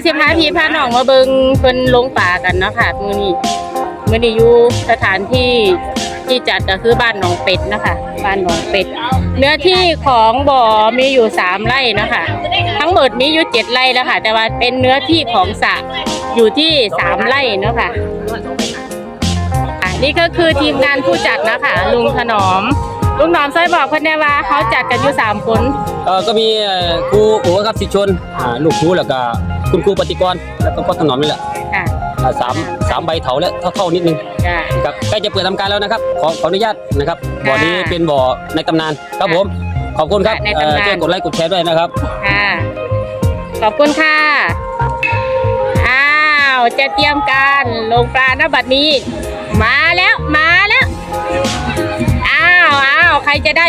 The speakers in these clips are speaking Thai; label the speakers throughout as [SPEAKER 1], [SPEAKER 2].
[SPEAKER 1] มื้อนี้สิพาพี่พาน้องมาเบิงเพิ่นลงป่ากันเนาะค่ะมื้อนี้มื้อนี้อยู่สถานที่ที่จัดก็คือบ้านหนองเป็ดนะคะบ้านหนองเป็ด เนื้อที่ของบ่อมีอยู่สามไร่นะคะทั้งหมดมีอยู่เจ็ดไร่แล้วค่ะ แต่ว่าเป็นเนื้อที่ของสระอยู่ที่สามไร่เนาะค่ะนี่ก็คือทีมงานผู้จัดนะคะลุงถนอมลุงหนอมซอยบอกเพื่อนแน่ว่าเขาจัดกันอยู่สามคน
[SPEAKER 2] เออก็มีเอ่อครูโอ๋ครับสิชนอ่าลูกครูแล้วก็ คุณครูปฏิกรแล้วก็พ่อถนอมนี่แหละ
[SPEAKER 1] ค่ะ
[SPEAKER 2] อ่าสามสามใบเถาและเท่าเท่าๆนิดนึง
[SPEAKER 1] จ้ะ
[SPEAKER 2] ครับใกล้จะเปิดทำการแล้วนะครับขอขออนุญาตนะครับ
[SPEAKER 1] ค่ะ
[SPEAKER 2] บ่อนี้เป็นบ่อในตำนานครับผมขอบคุณครับ
[SPEAKER 1] ใน
[SPEAKER 2] เอ่
[SPEAKER 1] ตำนาน
[SPEAKER 2] อช่วยกดไลค์กดแชร์ด้วยนะครับ
[SPEAKER 1] ค่ะขอบคุณค่ะ อ้าว จะเตรียมการลงปลาหน้าบัดนี้ มาแล้วมาแล้ว อ้าวอ้าวใครจะได้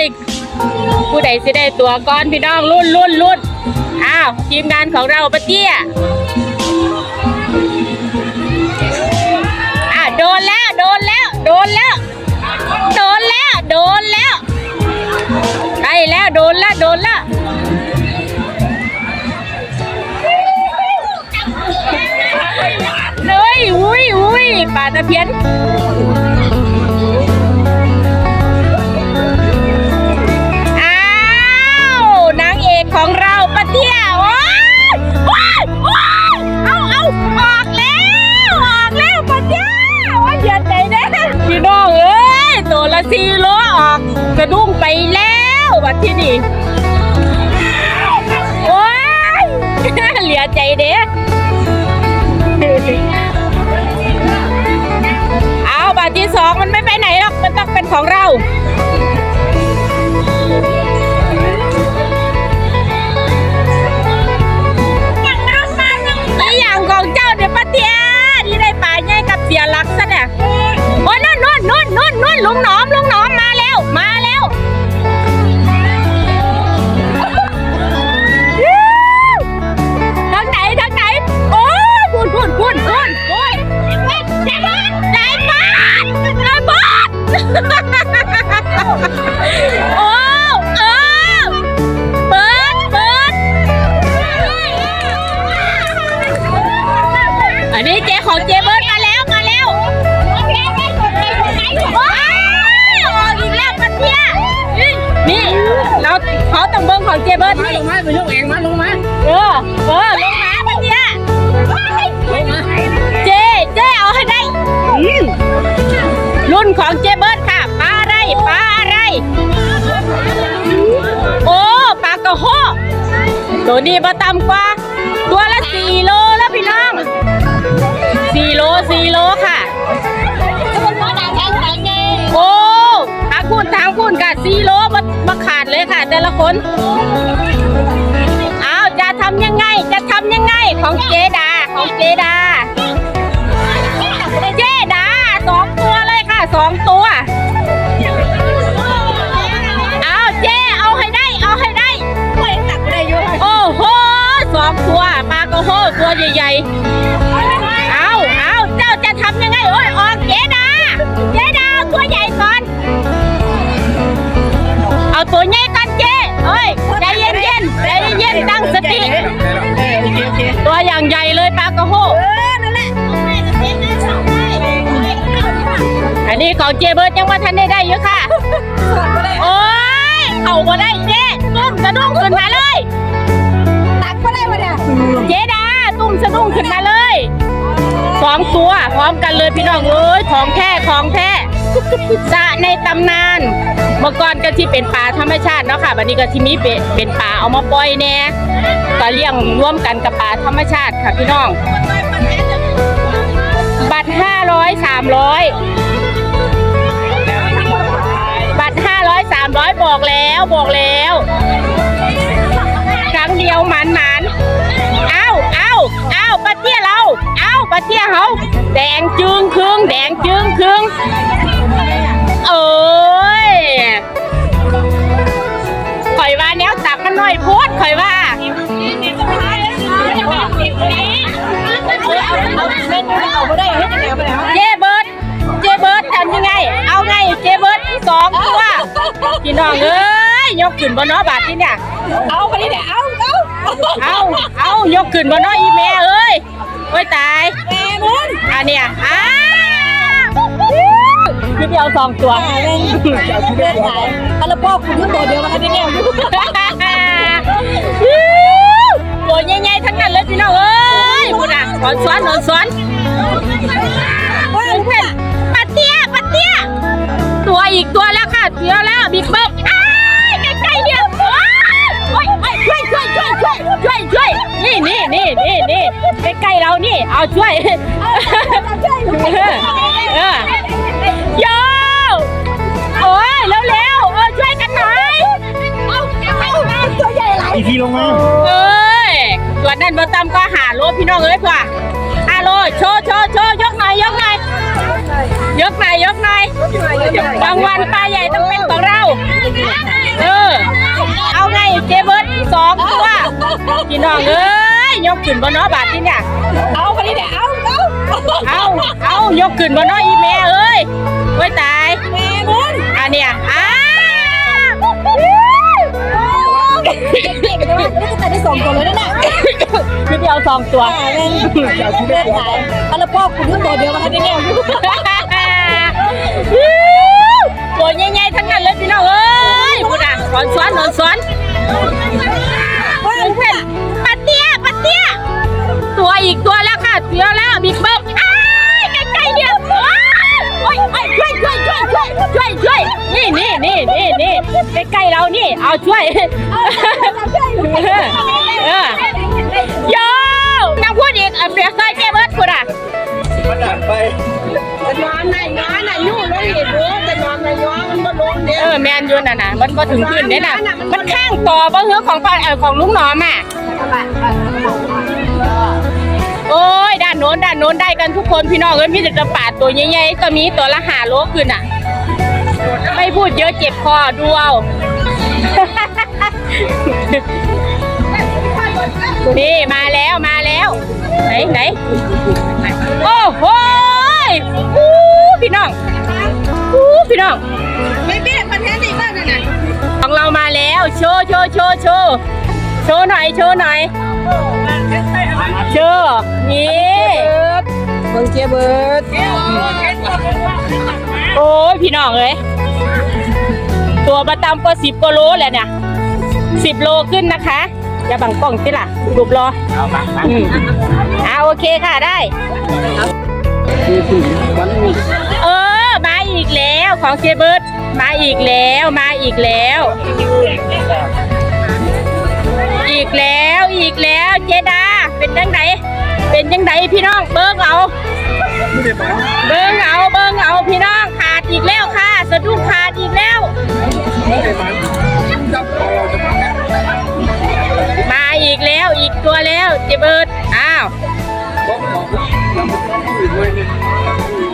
[SPEAKER 1] ผู้ใดสิได้ตัวก่อนพี่น้องรุ่นรุ่นรุ่น อ้าวทีมงานของเราปะเตี้ยอะโดนแล้วโดนแล้วโดนแล้วโดนแล้วโดนแล้วได้แล้วโดนแล้วโดนแล้วเลยอุ้ยอุ้ยปลาตะเพียน สี่โลออกกระดุ้งไปแล้วบัดที่นี่ว้ยเหลือใจเด้เอาบัดที่สองมันไม่ไปไหนหรอก มันต้องเป็นของเราอย่างของเจ้าเดี๋ยวป้าเตียที่ได้ป่าใหญ่กับเสียลักซะเนี่ย โอ้ยนู่นนู่นนู่นนู่นนู่นลุงหนอมลุงหนอม เจเอ้ยใจเย็นๆใจเย็นๆตั้งสติ
[SPEAKER 3] โอเคโอเค
[SPEAKER 1] ตัวอย่างใหญ่เลยปลากระโหอันนี้ของเจเบิร์ดยังว่าทันได้ได้อยู่ค่ะ โอ้ยเขาบ่ได้เจ๊ตุ้มสะดุ้งขึ้นมาเลย
[SPEAKER 3] ตักก็ได้วะเนี่ย
[SPEAKER 1] เจดาตุ้มสะดุ้งขึ้นมาเลยสองตัวพร้อมกันเลยพี่น้องเอ้ยของแท้ของแท้ สระในตำนาน เมื่อก่อนก็ที่เป็นปลาธรรมชาติเนาะค่ะวันนี้ก็ที่มีเป็นเป็นปลาเอามาปล่อยแน่ก็เลี้ยงร่วมกันกับปลาธรรมชาติค่ะพี่น้อง บัตรห้าร้อยสามร้อยบัตรห้าร้อยสามร้อยบอกแล้วบอกแล้ว ครั้งเดียวหมันหมันเอาเอาเอาปะเตี้ยเรา เอาปะเตี้ยเขาแดงจึงครึ่งแดงจึงครึ่ง เอ้ยข่อยว่าแนวตักมันหน่อยโพูดข่อยว่า
[SPEAKER 3] เอาไปได้เฮ็ดยังไงเอาไปแล้ว
[SPEAKER 1] เจเบิร์ดเจเบิร์ดทำยังไง เอาไงเจเบิร์ดสองตัวพี่น้องเอ้ยยกขึ้นบ่เนาะบาทที่เนี่ย
[SPEAKER 3] เอาไปดิเนี่ยเอาเอา
[SPEAKER 1] เอาเอายกขึ้นบ่เนาะอีแม่เอ้ยโอ้ยตาย
[SPEAKER 3] แม่มึง
[SPEAKER 1] อันเนี้ยอ้า พี่เดียวสองตัว
[SPEAKER 3] แม่เล่นเล่นไหนเอาแล้วพ่อคุณก็ตัวเดียวกันนี่เนี่ย
[SPEAKER 1] ตัวใหญ่ๆทั้งนั้นเลยพี่น้องเอ้ยพูดอะสอนสอนสอนสอนเพื่อนเพื่อนปัดเตี้ยปัดเตี้ยตัวอีกตัวแล้วค่ะเตี้ยแล้วบิ๊กเบิ้มอ้ายใกล้ๆเดียวอ้ายโอ้ยโอ้ยช่วยช่วยช่วยช่วยช่วยช่วยนี่นี่นี่นี่นี่ใกล้ๆเรานี่เอาช่วยเออเออ โยโอ้ยเร็วๆเออช่วยกันหน่อย
[SPEAKER 3] ตัวใหญ่หลาย
[SPEAKER 4] อีพีลงมา
[SPEAKER 1] เอ้ยตัวนั้นบ่ต่ำก็หาโลพี่น้องเอ้ยกว่าอาโลโชว์โชว์โชว์ยกหน่อยยกหน่อยยกหน่อยยกหน่อยรางวัลปลาใหญ่ต้องเป็นของเรา เออ เอาไงเจเบิร์ดสองตัวพี่น้องเอ้ยยกขึ้นบนน้อบาทที่เนี่ย
[SPEAKER 3] เอาไปดิเนี่ยเอา เอา
[SPEAKER 1] เอายกขึ้นบนน้อยอีแม่เอ้ยโอ้ยตาย
[SPEAKER 3] แม่มึง
[SPEAKER 1] อันเนี้ยอ้า
[SPEAKER 3] เก่งด้วยนี่ก็แต่ได้สองตัวเลยนั่นแหละ
[SPEAKER 1] พี่เดียวสองตัว
[SPEAKER 3] แม่เล่นเล่นหนเอาแล้วพ่อคุณก็ตัวเดียวกันนี่เนี่ย
[SPEAKER 1] ตัวใหญ่ๆทั้งนั้นเลยพี่น้องเอ้ยพูดอะสอนสอนสอนสอนเพื่อนเพื่อนปัดเตี้ยปัดเตี้ยตัวอีกตัวแล้วค่ะเตี้ยแล้วบิ๊กเบิ้ม ช่วยช่วยช่วยช่นี่นี่นี่นี่นี่ใกล้ๆเรานี่ เอาช่วยเออเออโยนางพูดอีกเอาเปรียบใส่เจ๊เบิร์ดพูดอะ
[SPEAKER 4] มันดักไป
[SPEAKER 3] นอนไหนนอนไหนยู่ลงเห็นเว้ยแต่นอนไหนย้อนมันลงเดีย
[SPEAKER 1] เออแมนยูน่ะนะมันก็ถึงพื้นเนี่ยน่ะ มันข้างต่อบ่เฮือของปเออของลุงหนอมอะโอ้ยด้านโน้นด้านโน้นได้กันทุกคนพี่น้องเอ้ยมีแต่จะปาดตัวใหญ่ๆก็มีตัวละหาโลขึ้นอะ พูดเยอะเจ็บคอดูเอานี่มาแล้วมาแล้ว ไหนไหนโอ้โหยอู้พี่น้องอู้พี่น้อง
[SPEAKER 3] ไม่เบี้ยมันแค่นี้บ้างนะ
[SPEAKER 1] ของเรามาแล้วโชว์โชว์โชว์โชว์โชว์หน่อยโชว์หน่อยโชว์นี่
[SPEAKER 3] เบิ่งเจี๊ยบเบิร์ด
[SPEAKER 1] โอ้ยพี่น้องเอ้ย ตัวประตำก็สิบกว่าโลแหละเนี่ยสิบโลขึ้นนะคะ อย่าบังกล้องสิล่ะรูปรอ
[SPEAKER 4] เอามา
[SPEAKER 1] อืมอ่าโอเคค่ะได้ เออ มาอีกแล้วของเจเบิร์ดมาอีกแล้วมาอีกแล้ว อีกแล้วอีกแล้วเจดาเป็นจังไดเป็นจังไดพี่น้องเบิ้งเอา เบิ้งเอาเบิ้งเอาพี่น้องขาดอีกแล้วค่ะสะดุ้งขาดอีกแล้วมาอีกแล้วอีกตัวแล้วเจเบิร์ดอ้าว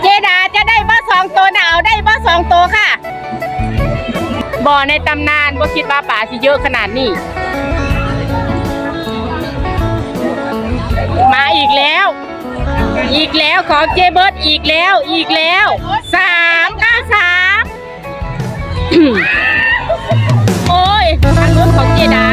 [SPEAKER 1] เจดาจะได้บ่สองตัวนะเอาได้บ่สองตัวค่ะบ่อในตำนานบ่คิดว่าป่าสิเยอะขนาดนี้มาอีกแล้ว อีกแล้วของเจเบิร์ดอีกแล้วอีกแล้วสามเก้าสามโอ้ยทางนู้นของเจดา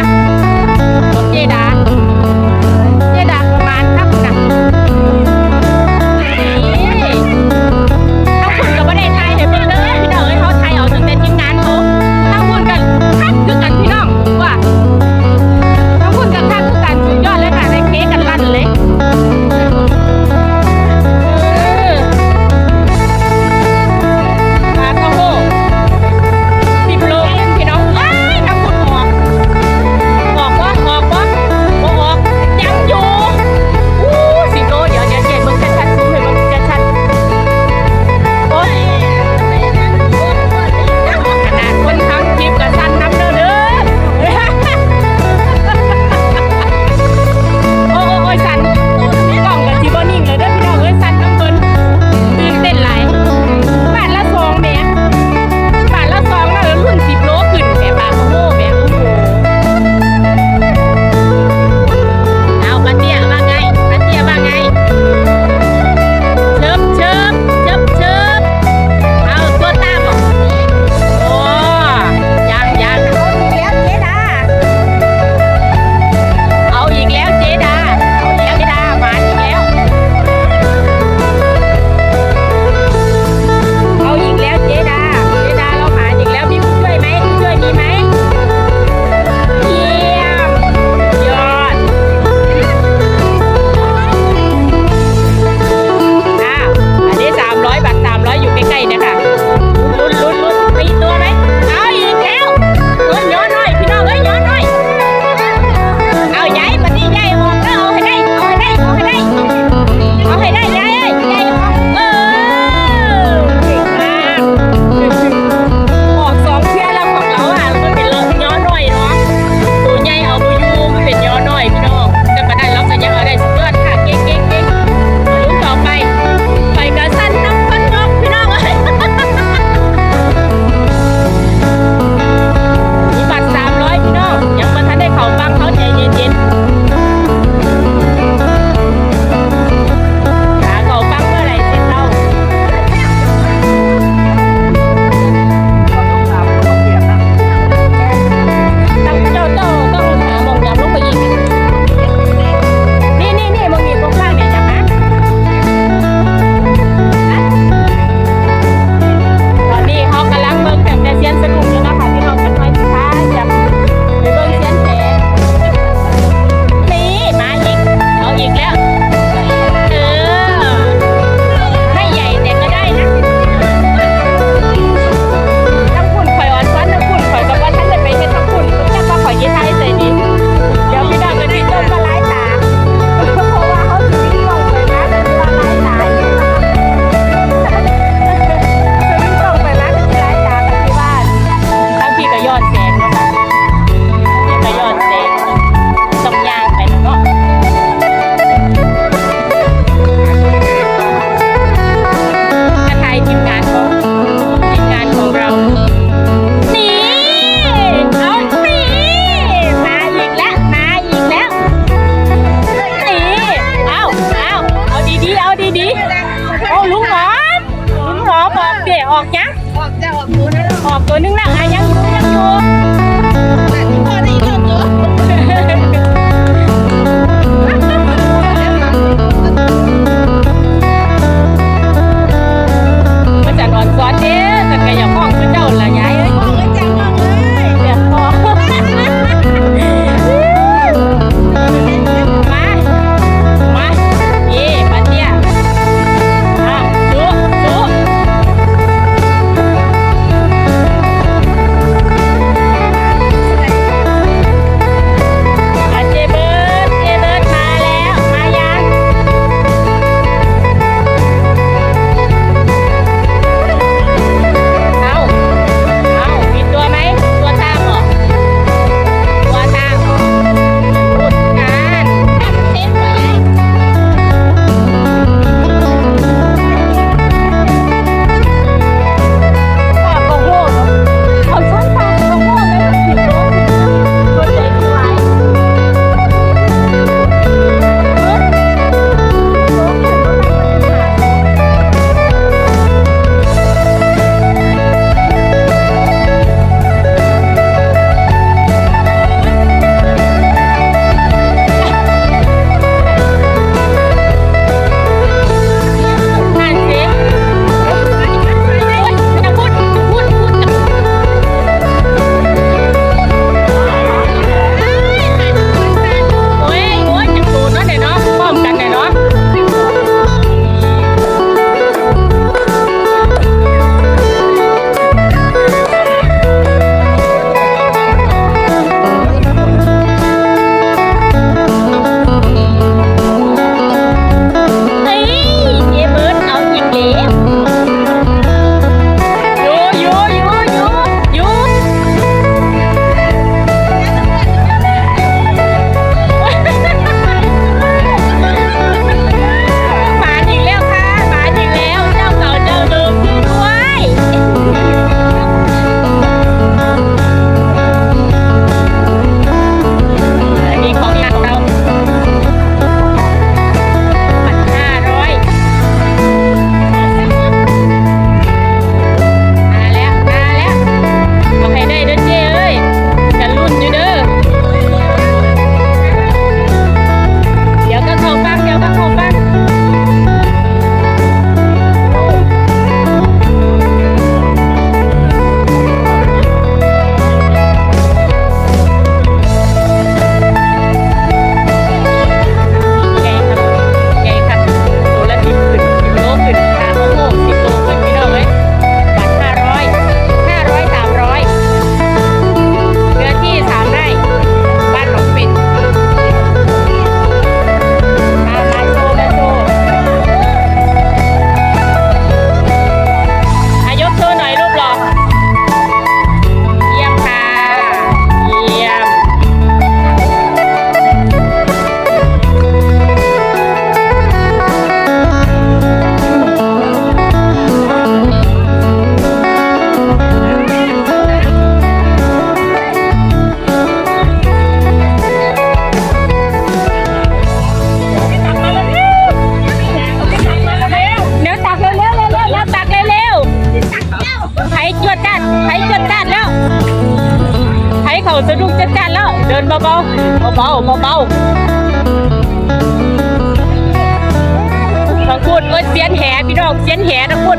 [SPEAKER 1] เสียนแหพี่น้องเสียนแหทั้งพูด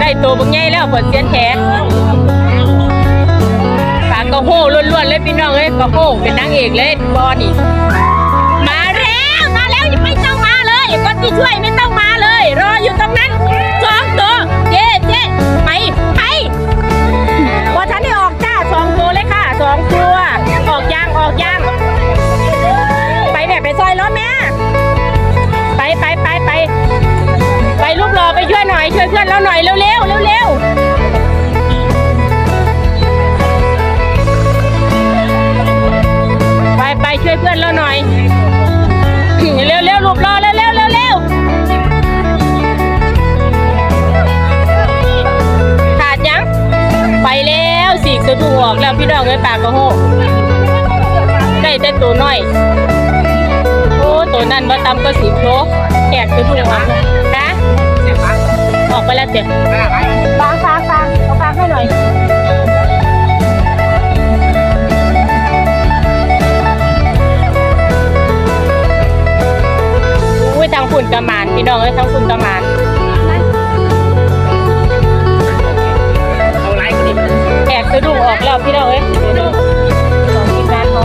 [SPEAKER 1] ได้ตัวบางใหญ่แล้วผลเสียนแหปากกระโหล้วนๆเลยพี่น้องเอ้ยกระโหเป็นนางเอกเลยบอนี่มาแล้วมาแล้วไม่ต้องมาเลยคนที่ช่วยไม่ต้องมาเลย รออยู่ตรงนั้นสองตัวเจ๊เจ๊ไปไปว่าฉันได้ออกจ้าสองตัวเลยค่ะสองตัว ออกยางออกยางไปแบบไปซอยรถแม่ไปไป ไปไปไปลูกรอไปช่วยหน่อย ช่วยเพื่อนเราหน่อยเร็วเร็วเร็วเร็วไปไปช่วยเพื่อนเราหน่อยเร็วเร็วรูปรอเร็วเร็วเร็วเร็วขาดยังไปแล้วสีกสะดุ้งออกแล้วพี่น้องเอ้ปากกระโหกได้แต่ตัวน้อยโอ้ตัวนั้นว่าตำก็สิบโลแขกสะดุ้งออกแล้วนะ ออกไปแล้วเจ็บฟางฟางฟางเอาฟางให้หน่อยอุ้ยทางฝุ่นกระมานพี่น้องเอ้ยทางฝุ่นกระมาน
[SPEAKER 2] เอาไลค์ดิ
[SPEAKER 1] แอบสะดุ้งออกแล้วพี่น้องเอ้ยเดี๋ยวดูของทีมงานเขา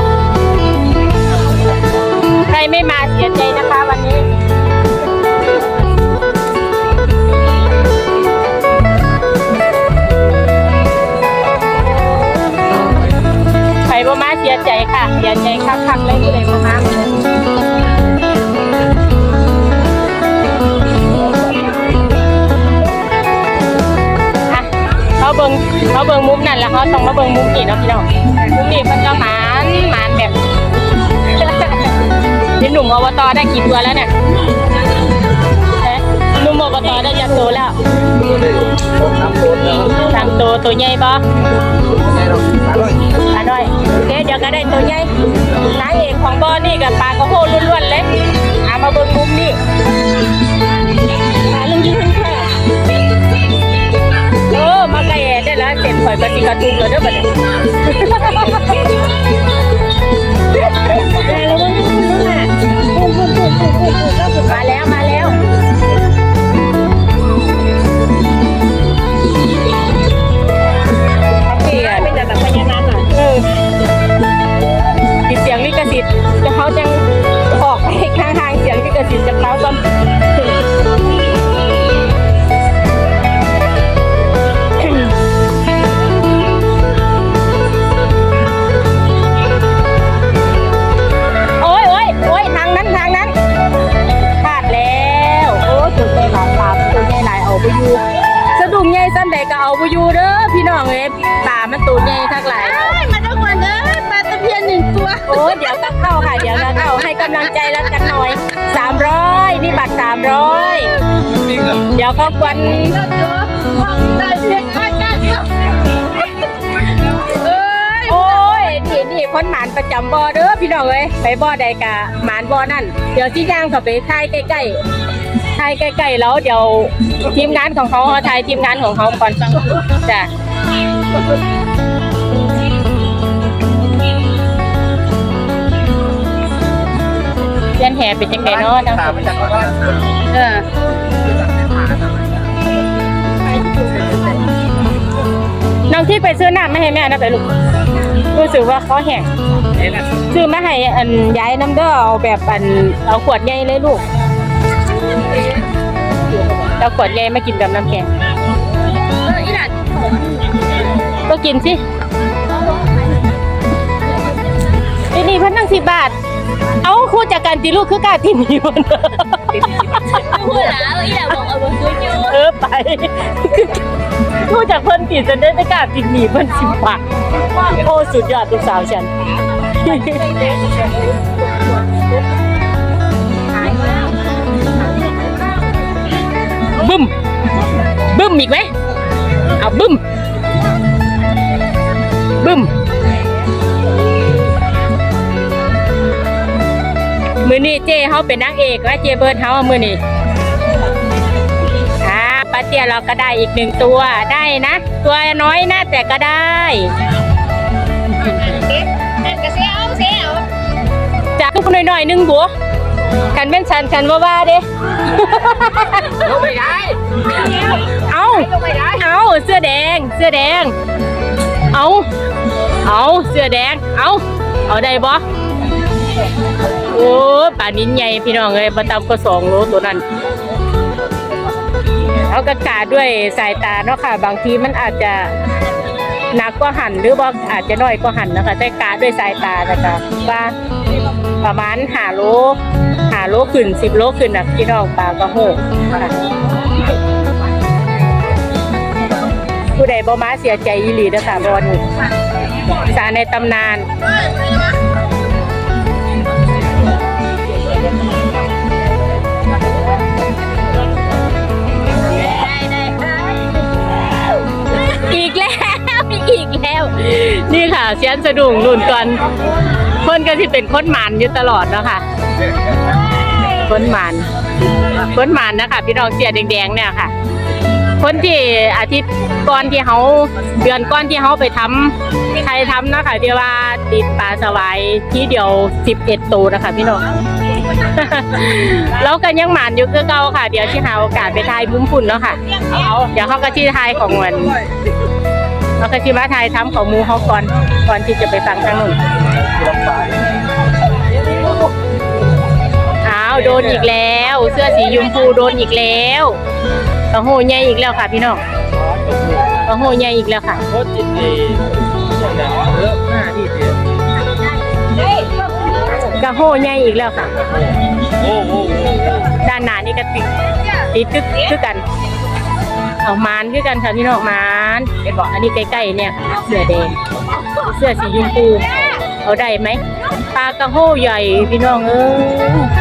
[SPEAKER 1] ใครไม่มาเสียใจนะคะวันนี้ เสียใจค่ะ เสียใจคักๆเลยผู้ใดบ่มาอะเขาเบิ่งเขาเบิ่งมุมนั่นแล้วเขาต้องมาเบิ่งมุมนี้เนาะพี่น้องมุมนี้มันก็หมานหมานแบบนี่หนุ่มอบตได้กี่ตัวแล้วเนี่ย อ๊ะหนุ่มอบตได้กี่ตัวแล้วสามตัวตัวใหญ่ปะอร่อยเดี๋ยวเดี๋ยวก็ได้ตัวใหญ่นางเอกของบ่อนี่กับปลากระโหล้วนๆเลยเอามาเบิ่งมุมนี่ปลาลุงยืนค่ะเออมาไกลได้แล้วเสร็จข่อยปฏิกระทุกเลยเด้อบัดนี้มาแล้วมาแล้ว ทางเสียงลิขสิทธิ์จากเขาก่อน บ่อใดกะหมานบ่อนั่นเดี๋ยวที่ย่างเขาไปถ่ายใกล้ๆถ่ายใกล้ๆแล้วเดี๋ยวทีมงานของเขาเขาถ่ายทีมงานของเขาก่อนจ้ะเล่นแห่เป็นจังไดเนาะทั้ง
[SPEAKER 2] ถามมาจากว่า
[SPEAKER 1] เออน้องที่ไปซื้อน้ำไม่ให้แม่นะไปลูกรู้สึกว่าเขาแห้ง
[SPEAKER 2] เอ๊ะนะ
[SPEAKER 1] ซื้อมาให้อันย้ายน้ำเด้อเอาแบบอันเอาขวดใหญ่เลยลูกเอาขวดใหญ่มากินกับน้ำแข็ง
[SPEAKER 3] อีหลาน
[SPEAKER 1] ก็กินสิทีนี่เพิ่นนั่งสิบบาท เอาคู่จากการตีลูกคือกล้าตินอยู่
[SPEAKER 3] พูดแล้วอีหลานบอกเอาไปซื้ออยู่
[SPEAKER 1] เออไปคู่จากเพิ่นติดจนได้ไม่กล้าติดหนีเพิ่นสิบบาทโอ้สุดยอดลูกสาวฉัน บึ้ม บึ้มอีกไหมเอาบึ้ม บึ้ม มือนี้เจ้เขาเป็นนางเอกและเจเบิร์ดเขามือนี้อ่าป้าเตี้ยเราก็ได้อีกหนึ่งตัวได้นะ ตัวน้อยนะแต่ก็ได้ หน่อยๆนึงบัวกันเป็นฉันฉันว่าว่าเด้
[SPEAKER 2] ลงไปได้
[SPEAKER 1] เอาเอาเสื้อแดง เสื้อแดง เอาเอาเสื้อแดง เอาเอาได้บ่โอ้ป่านนี้ใหญ่พี่น้องเลยประตำก็สองโลตัวนั้นเอากระกาด้วยสายตาเนาะค่ะ บางทีมันอาจจะหนักก็หันหรือว่าอาจจะน้อยก็หันนะคะแต่กาด้วยสายตานะคะว่า ประมาณหาโลหาโลขึ้นสิบโลขึ้นนะพี่น้องปลากระโหกผู้ใดบ่มาเสียใจอีหลีเด้อค่ะบอลสาในตำนานอีกแล้ว อีกแล้ว นี่ค่ะเสียนสะดุ้งรุ่นก่อน คนก็ที่เป็นคนหมันอยู่ตลอดเนาะค่ะคนหมันคนหมันนะคะพี่น้องเสียแดงๆเนี่ยค่ะ คนที่อาทิตย์ก่อนที่เขาเดือนก่อนที่เขาไปทำใครทำนะคะที่ว่าติดปลาสวายที่เดียว11ตัวนะคะพี่น้องแล้วกันยังหมานอยู่คือเก่าค่ะ เดี๋ยวที่หาโอกาสไปทายมุ้มฝุ่นเนาะค่ะเดี๋ยวเขาก็ที่ทายของวันเขาก็ที่มาทายทำของมูเขาก่อนก่อนที่จะไปฟังทางนู้น โดนอีกแล้ว เสื้อสียมพูโดนอีกแล้วกระโหใหญ่อีกแล้วค่ะ พี่น้องกระโหใหญ่อีกแล้วค่ะ
[SPEAKER 2] โคตรจิตดีอย่างนั้นเออหน้าที่เดียว
[SPEAKER 1] กระโหใหญ่อีกแล้วค่ะด้านหน้านี่ก็ติดติดตึกคือกันเอามานคือกันค่ะพี่น้องมานเห็นบอกอันนี้ใกล้ๆเนี่ยค่ะเสื้อแดงเสื้อสีชมพูเอาได้ไหมปลากระโหใหญ่พี่น้องเอ้ย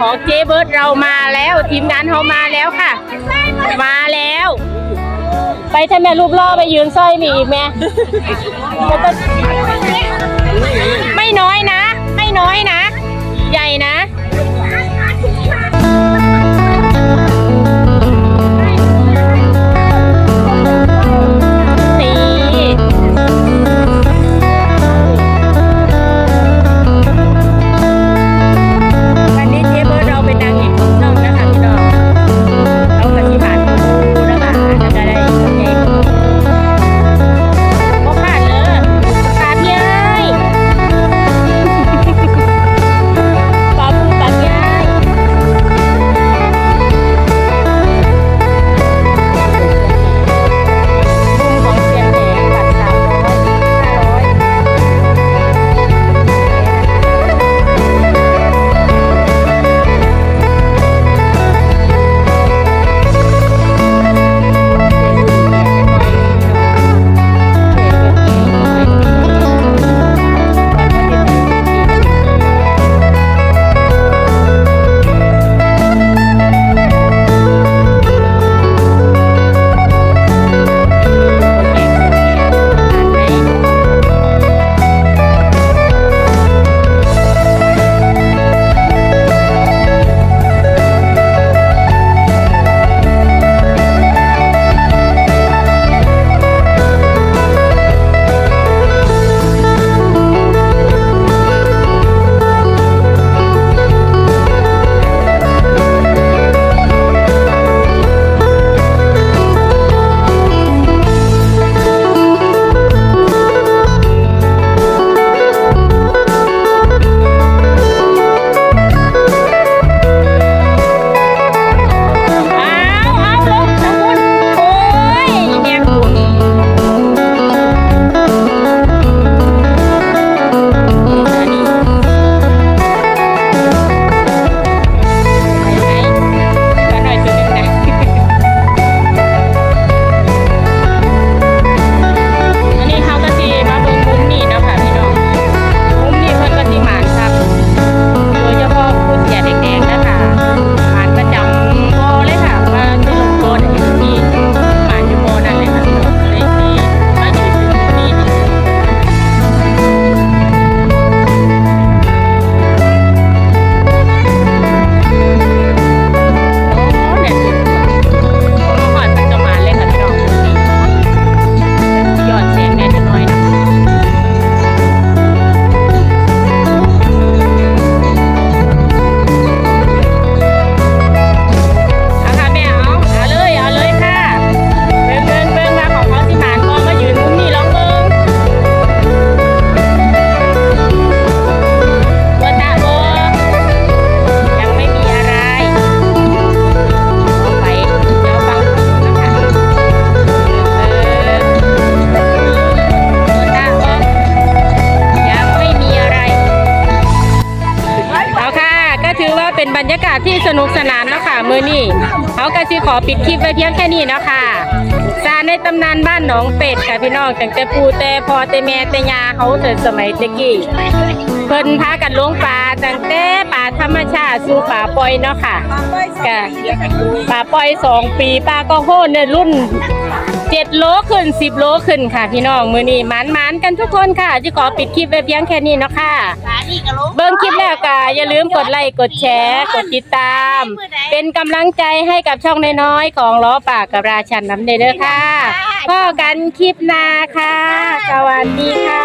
[SPEAKER 1] ของเจเบิร์ดเรามาแล้วทีมงานเขามาแล้วค่ะ มาแล้ว ไปทำแม่รูปล่อไปยืนสร้อยมีอีกแม่ไม่น้อยนะ ไม่น้อยนะ ใหญ่นะ นุกสนานเนาะค่ะมือนี่เขาก็สิขอปิดคลิปไว้เพียงแค่นี้เนาะค่ะซาในตำนานบ้านหนองเป็ดค่ะพี่น้องตั้งแต่ปูแต่พอแต่แม่แต่ยาเขาเถิดสมัยตะกี้เพิ่นพากันลงป่าตั้งแต่ป่าธรรมชาติสู่ป่าป่อยเนาะค่ะก็ป่าป่อยสองปีป่าก็โหในรุ่น เจ็ดโลขึ้นสิบโลขึ้นค่ะพี่น้องมือนี้หมันมันๆกันทุกคนค่ะจะขอปิดคลิปไว้เพียงแค่นี้เนาะค่ะ เบิ่งคลิปแล้วก็อย่าลืมกดไลค์กดแชร์กดติดตาม เป็นกำลังใจให้กับช่องน้อยๆของล้อปากกับราชันน้ำเด้อค่ะพ่อกันคลิปหน้าค่ะ สวัสดีค่ะ